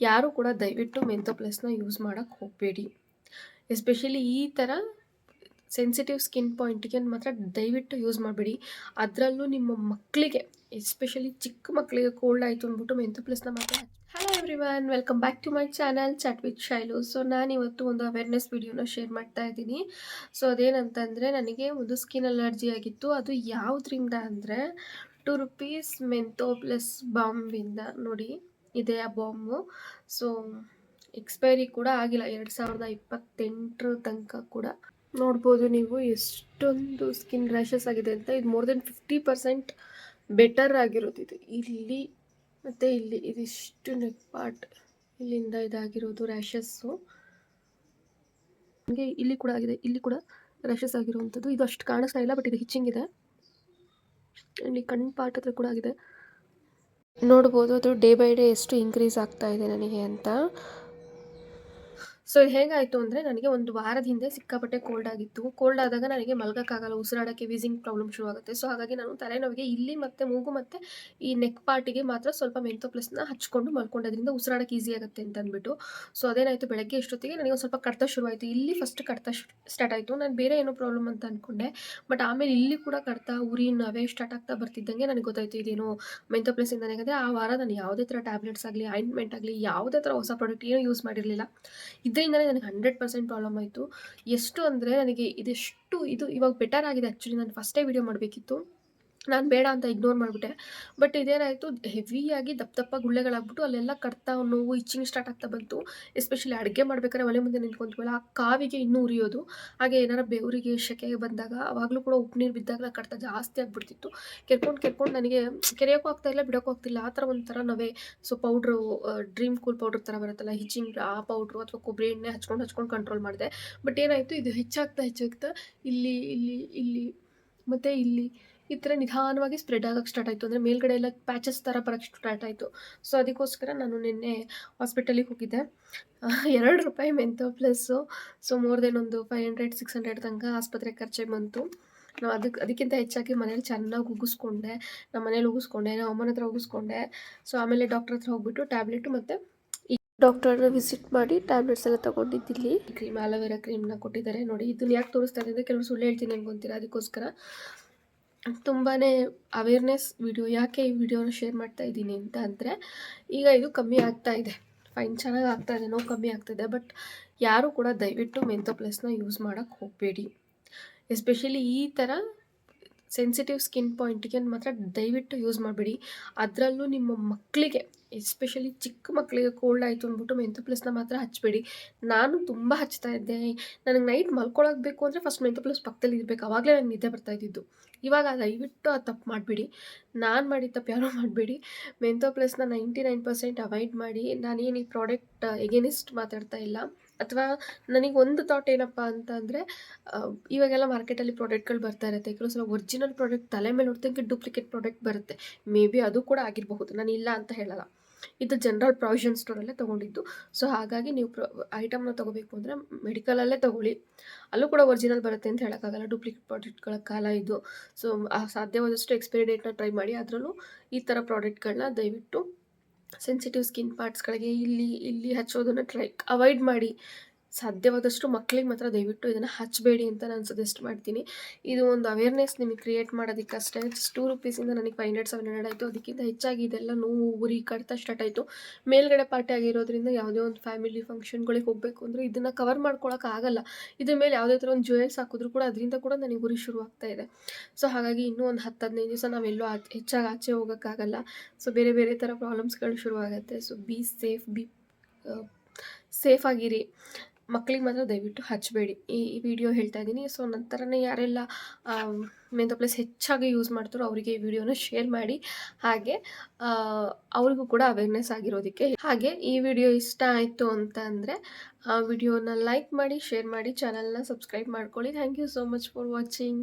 ಯಾರು ಕೂಡ ದಯವಿಟ್ಟು ಮೆಂತೋ ಪ್ಲಸ್ನ ಯೂಸ್ ಮಾಡೋಕ್ಕೆ ಹೋಗಬೇಡಿ. ಎಸ್ಪೆಷಲಿ ಈ ಥರ ಸೆನ್ಸಿಟಿವ್ ಸ್ಕಿನ್ ಪಾಯಿಂಟಿಗೆ ಮಾತ್ರ ದಯವಿಟ್ಟು ಯೂಸ್ ಮಾಡಬೇಡಿ. ಅದರಲ್ಲೂ ನಿಮ್ಮ ಮಕ್ಕಳಿಗೆ ಎಸ್ಪೆಷಲಿ ಚಿಕ್ಕ ಮಕ್ಕಳಿಗೆ ಕೋಲ್ಡ್ ಆಯಿತು ಅಂದ್ಬಿಟ್ಟು ಮೆಂತೋ ಪ್ಲಸ್ನ ಮಾತ್ರ hello everyone welcome back to my channel chat with Shailu so ನಾನು ಇವತ್ತು ಒಂದು ಅವೇರ್ನೆಸ್ ವಿಡಿಯೋನ ಶೇರ್ ಮಾಡ್ತಾ ಇದ್ದೀನಿ. ಸೊ ಅದೇನಂತಂದರೆ ನನಗೆ ಒಂದು ಸ್ಕಿನ್ ಅಲರ್ಜಿ ಆಗಿತ್ತು. ಅದು ಯಾವುದ್ರಿಂದ ಅಂದರೆ ಟು ರುಪೀಸ್ ಮೆಂಥೋ ಪ್ಲಸ್ ಬಾಂಬಿಂದ ನೋಡಿ. ಇದೆ ಆ ಬಾಂಬು ಸೊ ಎಕ್ಸ್ಪೈರಿ ಕೂಡ ಆಗಿಲ್ಲ. ಎರಡು ಸಾವಿರದ ಇಪ್ಪತ್ತೆಂಟರ ತನಕ ಕೂಡ. ನೋಡ್ಬೋದು ನೀವು ಎಷ್ಟೊಂದು ಸ್ಕಿನ್ ರ್ಯಾಷಸ್ ಆಗಿದೆ ಅಂತ. ಇದು more than fifty percent better ಆಗಿರೋದು ಇದು. ಇಲ್ಲಿ, ಮತ್ತು ಇಲ್ಲಿ ಇದಿಷ್ಟು ನೆಕ್ ಪಾರ್ಟ್ ಇಲ್ಲಿಂದ ಇದಾಗಿರೋದು ರ್ಯಾಷಸ್ಸು ಹಾಗೆ ಇಲ್ಲಿ ಕೂಡ ಆಗಿದೆ. ಇಲ್ಲಿ ಕೂಡ ರ್ಯಾಷಸ್ ಆಗಿರುವಂಥದ್ದು. ಇದು ಅಷ್ಟು ಕಾಣಿಸ್ತಾ ಇಲ್ಲ ಬಟ್ ಇದು ಹಿಚ್ಚಿಂಗ್ ಇದೆ. ಇಲ್ಲಿ ಕಣ್ಣು ಪಾರ್ಟ್ ಹತ್ರ ಕೂಡ ಆಗಿದೆ. ನೋಡ್ಬೋದು ಅದು ಡೇ ಬೈ ಡೇ ಎಷ್ಟು ಇನ್ಕ್ರೀಸ್ ಆಗ್ತಾ ಇದೆ ನನಗೆ ಅಂತ. ಸೊ ಹೇಗಾಯಿತು ಅಂದರೆ ನನಗೆ ಒಂದು ವಾರದ ಹಿಂದೆ ಸಿಕ್ಕಾಪಟ್ಟೆ ಕೋಲ್ಡ್ ಆಗಿತ್ತು. ಕೋಲ್ಡ್ ಆದಾಗ ನನಗೆ ಮಲಗೋಕ್ಕಾಗಲ್ಲ ಉಸಿರಾಡೋಕ್ಕೆ ವೀಸಿಂಗ್ ಪ್ರಾಬ್ಲಮ್ ಶುರು ಆಗುತ್ತೆ ಸೊ ಹಾಗಾಗಿ ನಾನು ತಲೆನೋವಿಗೆ ಇಲ್ಲಿ ಮತ್ತು ಮೂಗು ಮತ್ತು ಈ ನೆಕ್ ಪಾರ್ಟಿಗೆ ಮಾತ್ರ ಸ್ವಲ್ಪ ಮೆಂತೋ ಪ್ಲಸ್ನ ಹಚ್ಕೊಂಡು ಮಲ್ಕೊಂಡೋದ್ರಿಂದ ಉಸಿರಾಡಕ್ಕೆ ಈಸಿ ಆಗುತ್ತೆ ಅಂತ ಅಂದ್ಬಿಟ್ಟು ಸೊ ಅದೇನಾಯಿತು ಬೆಳಗ್ಗೆ ಎಷ್ಟೊತ್ತಿಗೆ ನನಗೆ ಸ್ವಲ್ಪ ಕಡ್ತ ಶುರುವಾಯಿತು. ಇಲ್ಲಿ ಫಸ್ಟ್ ಕಡ್ತ ಸ್ಟಾರ್ಟ್ ಆಯಿತು. ನಾನು ಬೇರೆ ಏನೋ ಪ್ರಾಬ್ಲಮ್ ಅಂತ ಅಂದ್ಕೊಂಡೆ ಬಟ್ ಆಮೇಲೆ ಇಲ್ಲಿ ಕೂಡ ಕಡ್ತ, ಉರಿ, ನವೆ ಸ್ಟಾರ್ಟ್ ಆಗ್ತಾ ಬರ್ತಿದ್ದಂಗೆ ನನಗೆ ಗೊತ್ತಾಯಿತು ಇದೇನು ಮೆಂತೋ ಪ್ಲಸ್ಸಿಂದ ಯಾಕಂದರೆ ಆ ವಾರ ನಾನು ಯಾವುದೇ ಥರ ಟ್ಯಾಬ್ಲೆಟ್ಸ್ ಆಗಲಿ ಆಯಿಂಟ್ಮೆಂಟ್ ಆಗಲಿ ಯಾವುದೇ ಥರ ಹೊಸ ಪ್ರಾಡಕ್ಟ್ ಏನೂ ಯೂಸ್ ಮಾಡಿರಲಿಲ್ಲ. ಇದರಿಂದಲೇ ನನಗೆ ಹಂಡ್ರೆಡ್ ಪರ್ಸೆಂಟ್ ಪ್ರಾಬ್ಲಮ್ ಆಯಿತು. ಎಷ್ಟು ಅಂದರೆ ನನಗೆ ಇದೆಷ್ಟು ಇದು ಇವಾಗ ಬೆಟರ್ ಆಗಿದೆ ಆ್ಯಕ್ಚುಲಿ ನಾನು ಫಸ್ಟೇ ವೀಡಿಯೋ ಮಾಡಬೇಕಿತ್ತು. ನಾನು ಬೇಡ ಅಂತ ಇಗ್ನೋರ್ ಮಾಡಿಬಿಟ್ಟೆ. ಬಟ್ ಇದೇನಾಯಿತು ಹೆವಿಯಾಗಿ ದಪ್ಪ ದಪ್ಪ ಗುಳ್ಳೆಗಳಾಗ್ಬಿಟ್ಟು ಅಲ್ಲೆಲ್ಲ ಕಟ್ತಾ ನೋವು ಇಚ್ಚಿಂಗ್ ಸ್ಟಾರ್ಟ್ ಆಗ್ತಾ ಬಂತು. ಎಸ್ಪೆಷಲಿ ಅಡುಗೆ ಮಾಡ್ಬೇಕಾದ್ರೆ ಒಲೆ ಮುಂದೆ ನಿಂತ್ಕೊಂತೀವಲ್ಲ ಆ ಕಾವಿಗೆ ಇನ್ನೂ ಉರಿಯೋದು. ಹಾಗೆ ಏನಾರ ಬೆವರಿಗೆ ಶೆಕೆ ಬಂದಾಗ, ಅವಾಗಲೂ ಕೂಡ ಉಪ್ಪು ನೀರು ಬಿದ್ದಾಗ ಕಡ್ತ ಜಾಸ್ತಿ ಆಗಿಬಿಡ್ತಿತ್ತು. ಕೆರ್ಕೊಂಡು ಕೆರ್ಕೊಂಡು ನನಗೆ ಕೆರೆಯೋಕ್ಕೂ ಆಗ್ತಾ ಇಲ್ಲ ಬಿಡೋಕ್ಕೂ ಆಗ್ತಿಲ್ಲ. ಆ ಥರ ಒಂಥರ ನವೆ so powder dream cool powder ಥರ ಬರುತ್ತಲ್ಲ ಹಿಚಿಂಗ್ ಆ ಪೌಡ್ರು ಅಥವಾ ಕೊಬ್ಬರಿ ಎಣ್ಣೆ ಹಚ್ಕೊಂಡು ಹಚ್ಕೊಂಡು ಕಂಟ್ರೋಲ್ ಮಾಡಿದೆ. ಬಟ್ ಏನಾಯಿತು, ಇದು ಹೆಚ್ಚಾಗ್ತಾ ಹೆಚ್ಚಾಗ್ತಾ ಇಲ್ಲಿ ಇಲ್ಲಿ ಇಲ್ಲಿ, ಮತ್ತು ಇಲ್ಲಿ ಈ ಥರ ನಿಧಾನವಾಗಿ ಸ್ಪ್ರೆಡ್ ಆಗೋಕ್ಕೆ ಸ್ಟಾರ್ಟ್ ಆಯಿತು. ಅಂದರೆ ಮೇಲ್ಗಡೆ ಎಲ್ಲ ಪ್ಯಾಚಸ್ ಥರ ಬರೋಕ್ಕೆ ಸ್ಟಾರ್ಟ್ ಆಯಿತು. ಸೊ ಅದಕ್ಕೋಸ್ಕರ ನಾನು ನಿನ್ನೆ ಹಾಸ್ಪಿಟಲಿಗೆ ಹೋಗಿದ್ದೆ. ಎರಡು ರೂಪಾಯಿ Mentho plus so more than ಒಂದು ಫೈವ್ ಹಂಡ್ರೆಡ್ ಸಿಕ್ಸ್ ಹಂಡ್ರೆಡ್ ತನಕ ಆಸ್ಪತ್ರೆ ಖರ್ಚೆ ಬಂತು. ನಾವು ಅದಕ್ಕೆ ಅದಕ್ಕಿಂತ ಹೆಚ್ಚಾಗಿ ಮನೇಲಿ ಚೆನ್ನಾಗಿ ಉಗಿಸ್ಕೊಂಡೆ. ನಮ್ಮ ಮನೇಲಿ ಉಗಿಸ್ಕೊಂಡೆ ನಮ್ಮ ಅಮ್ಮನ ಹತ್ರ ಉಗಿಸ್ಕೊಂಡೆ. ಸೊ ಆಮೇಲೆ ಡಾಕ್ಟ್ರ್ ಹತ್ರ ಹೋಗ್ಬಿಟ್ಟು ಟ್ಯಾಬ್ಲೆಟು ಮತ್ತು ಈ ವಿಸಿಟ್ ಮಾಡಿ ಟ್ಯಾಬ್ಲೆಟ್ಸ್ ಎಲ್ಲ ತೊಗೊಂಡಿದ್ದಿಲ್ಲಿ. ಕ್ರೀಮ್ ಆಲೋವೆರಾ ಕ್ರೀಮ್ನ ಕೊಟ್ಟಿದ್ದಾರೆ. ನೋಡಿ, ಇದನ್ನು ಯಾಕೆ ತೋರಿಸ್ತಾ ಇದೆ ಕೆಲವರು ಸುಳ್ಳು ಹೇಳ್ತೀನಿ ಅನ್ಕೊಂತೀರಾ ಅದಕ್ಕೋಸ್ಕರ. ತುಂಬಾ ಅವೇರ್ನೆಸ್ ವಿಡಿಯೋ ಯಾಕೆ ಈ ವಿಡಿಯೋನ ಶೇರ್ ಮಾಡ್ತಾ ಇದ್ದೀನಿ ಅಂತ ಅಂದರೆ, ಈಗ ಇದು ಕಮ್ಮಿ ಆಗ್ತಾ ಇದೆ. ಫೈನ್ ಚೆನ್ನಾಗಿ ಆಗ್ತಾ ಇದೆ, ನೋವು ಕಮ್ಮಿ ಇದೆ ಬಟ್ ಯಾರು ಕೂಡ ದಯವಿಟ್ಟು ಮೆಂಥೋ ಪ್ಲಸ್ನ ಯೂಸ್ ಮಾಡೋಕ್ಕೆ ಹೋಗಬೇಡಿ. ಎಸ್ಪೆಷಲಿ ಈ ಥರ ಸೆನ್ಸಿಟಿವ್ ಸ್ಕಿನ್ ಪಾಯಿಂಟಿಗೆ ಮಾತ್ರ ದಯವಿಟ್ಟು ಯೂಸ್ ಮಾಡಬೇಡಿ. ಅದರಲ್ಲೂ ನಿಮ್ಮ ಮಕ್ಕಳಿಗೆ ಎಸ್ಪೆಷಲಿ ಚಿಕ್ಕ ಮಕ್ಕಳಿಗೆ ಕೋಲ್ಡ್ ಆಯಿತು ಅಂದ್ಬಿಟ್ಟು ಮೆಂತು ಪ್ಲಸ್ನ ಮಾತ್ರ ಹಚ್ಚಬೇಡಿ ನಾನು ತುಂಬ ಹಚ್ತಾ ಇದ್ದೆ. ನನಗೆ ನೈಟ್ ಮಲ್ಕೊಳಕ್ಕೆ ಅಂದರೆ ಫಸ್ಟ್ ಮೆಂತು ಪ್ಲಸ್ ಪಕ್ಕದಲ್ಲಿ ಇರಬೇಕು. ಆವಾಗಲೇ ನನಗೆ ನಿದ್ದೆ ಬರ್ತಾ ಇದ್ದಿದ್ದು. ಇವಾಗ ದಯವಿಟ್ಟು ಆ ತಪ್ಪು ಮಾಡಬೇಡಿ. ನಾನು ಮಾಡಿದ ತಪ್ಪು ಯಾರೂ ಮಾಡಬೇಡಿ. ಮೆಂತೋ ಪ್ಲಸ್ನ ನೈಂಟಿ ನೈನ್ ಪರ್ಸೆಂಟ್ ಅವಾಯ್ಡ್ ಮಾಡಿ. ನಾನೇನು ಈ ಪ್ರಾಡಕ್ಟ್ ಎಗೇನಿಸ್ಟ್ ಮಾತಾಡ್ತಾ ಇಲ್ಲ. ಅಥವಾ ನನಗೆ ಒಂದು ಥಾಟ್ ಏನಪ್ಪ ಅಂತ ಅಂದರೆ ಇವಾಗೆಲ್ಲ ಮಾರ್ಕೆಟಲ್ಲಿ ಪ್ರಾಡಕ್ಟ್ಗಳು ಬರ್ತಾ ಇರುತ್ತೆ. ಕೆಲವು ಸಲ ಒರಿಜಿನಲ್ ಪ್ರಾಡಕ್ಟ್ ತಲೆ ಮೇಲೆ ಹೊಡ್ತಂಗೆ ಡೂಪ್ಲಿಕೇಟ್ ಪ್ರಾಡಕ್ಟ್ ಬರುತ್ತೆ. ಮೇ ಬಿ ಅದು ಕೂಡ ಆಗಿರಬಹುದು. ನಾನು ಇಲ್ಲ ಅಂತ ಹೇಳಲ್ಲ. ಇದು ಜನರಲ್ ಪ್ರಾವಿಷನ್ ಸ್ಟೋರಲ್ಲೇ ತೊಗೊಂಡಿದ್ದು. ಸೊ ಹಾಗಾಗಿ ನೀವು ಪ್ರ ಐಟಮ್ನ ತೊಗೋಬೇಕು ಅಂದರೆ ಮೆಡಿಕಲಲ್ಲೇ ತೊಗೊಳ್ಳಿ. ಅಲ್ಲೂ ಕೂಡ ಒರಿಜಿನಲ್ ಬರುತ್ತೆ ಅಂತ ಹೇಳೋಕ್ಕಾಗಲ್ಲ. ಡೂಪ್ಲಿಕೇಟ್ ಪ್ರಾಡಕ್ಟ್ಗಳ ಕಾಲ ಇದು. ಸೊ ಸಾಧ್ಯವಾದಷ್ಟು ಎಕ್ಸ್ಪೈರಿ ಡೇಟ್ನ ಟ್ರೈ ಮಾಡಿ. ಅದರಲ್ಲೂ ಈ ಥರ ಪ್ರಾಡಕ್ಟ್ಗಳನ್ನ ದಯವಿಟ್ಟು ಸೆನ್ಸಿಟಿವ್ ಸ್ಕಿನ್ ಪಾರ್ಟ್ಸ್ಗಳಿಗೆ ಇಲ್ಲಿ ಇಲ್ಲಿ ಹಚ್ಚೋದನ್ನು ಟ್ರೈ ಅವಾಯ್ಡ್ ಮಾಡಿ. ಸಾಧ್ಯವಾದಷ್ಟು ಮಕ್ಕಳಿಗೆ ಮಾತ್ರ ದಯವಿಟ್ಟು ಇದನ್ನು ಹಚ್ಚಬೇಡಿ ಅಂತ ನಾನು ಸಜೆಸ್ಟ್ ಮಾಡ್ತೀನಿ. ಇದು ಒಂದು ಅವೇರ್ನೆಸ್ ನಿಮಗೆ ಕ್ರಿಯೇಟ್ ಮಾಡೋದಕ್ಕೆ ಅಷ್ಟೇ ಜಸ್ಟ್ ಟೂ ರುಪೀಸಿಂದ ನನಗೆ ಫೈವ್ ಹಂಡ್ರೆಡ್ ಸೆವೆನ್ ಹಂಡ್ರೆಡ್ ಆಯಿತು. ಅದಕ್ಕಿಂತ ಹೆಚ್ಚಾಗಿ ಇದೆಲ್ಲ ನೋವು, ಉರಿ, ಕಡ್ತಾ ಸ್ಟಾರ್ಟ್ ಆಯಿತು. ಮೇಲ್ಗಡೆ ಪಾರ್ಟಿ ಆಗಿರೋದ್ರಿಂದ ಯಾವುದೇ ಒಂದು ಫ್ಯಾಮಿಲಿ ಫಂಕ್ಷನ್ಗಳಿಗೆ ಹೋಗಬೇಕು ಅಂದರೆ ಇದನ್ನು ಕವರ್ ಮಾಡ್ಕೊಳಕ್ಕೆ ಆಗಲ್ಲ. ಇದ್ರ ಮೇಲೆ ಯಾವುದೇ ಥರ ಒಂದು ಜ್ಯುವೆಲ್ಸ್ ಹಾಕಿದ್ರು ಕೂಡ ಅದರಿಂದ ಕೂಡ ನನಗೆ ಉರಿ ಶುರು ಇದೆ. ಸೊ ಹಾಗಾಗಿ ಇನ್ನೂ ಒಂದು ಹತ್ತು, ಹದಿನೈದು ದಿವಸ ನಾವೆಲ್ಲೂ ಹೆಚ್ಚಾಗಿ ಆಚೆ ಹೋಗೋಕ್ಕಾಗಲ್ಲ ಸೊ ಬೇರೆ ಬೇರೆ ಥರ ಪ್ರಾಬ್ಲಮ್ಸ್ಗಳು ಶುರುವಾಗುತ್ತೆ. ಸೊ ಬಿ ಸೇಫ್ ಬಿ ಸೇಫಾಗಿರಿ ಮಕ್ಕಳಿಗೆ ಮಾತ್ರ ದಯವಿಟ್ಟು ಹಚ್ಚಬೇಡಿ ಈ ವಿಡಿಯೋ ಹೇಳ್ತಾ ಇದ್ದೀನಿ. ಸೊ, ನಂತರನೇ ಯಾರೆಲ್ಲ ಮೆಂತೋ ಪ್ಲಸ್ ಹೆಚ್ಚಾಗಿ ಯೂಸ್ ಮಾಡ್ತಾರೋ ಅವರಿಗೆ ಈ ವಿಡಿಯೋನ ಶೇರ್ ಮಾಡಿ. ಹಾಗೆ ಅವ್ರಿಗೂ ಕೂಡ ಅವೇರ್ನೆಸ್ ಆಗಿರೋದಕ್ಕೆ. ಹಾಗೆ, ಈ ವಿಡಿಯೋ ಇಷ್ಟ ಆಯಿತು ಅಂತ ಅಂದರೆ ವಿಡಿಯೋನ ಲೈಕ್ ಮಾಡಿ ಶೇರ್ ಮಾಡಿ ಚಾನಲ್ನ ಸಬ್ಸ್ಕ್ರೈಬ್ ಮಾಡ್ಕೊಳ್ಳಿ. Thank you so much for watching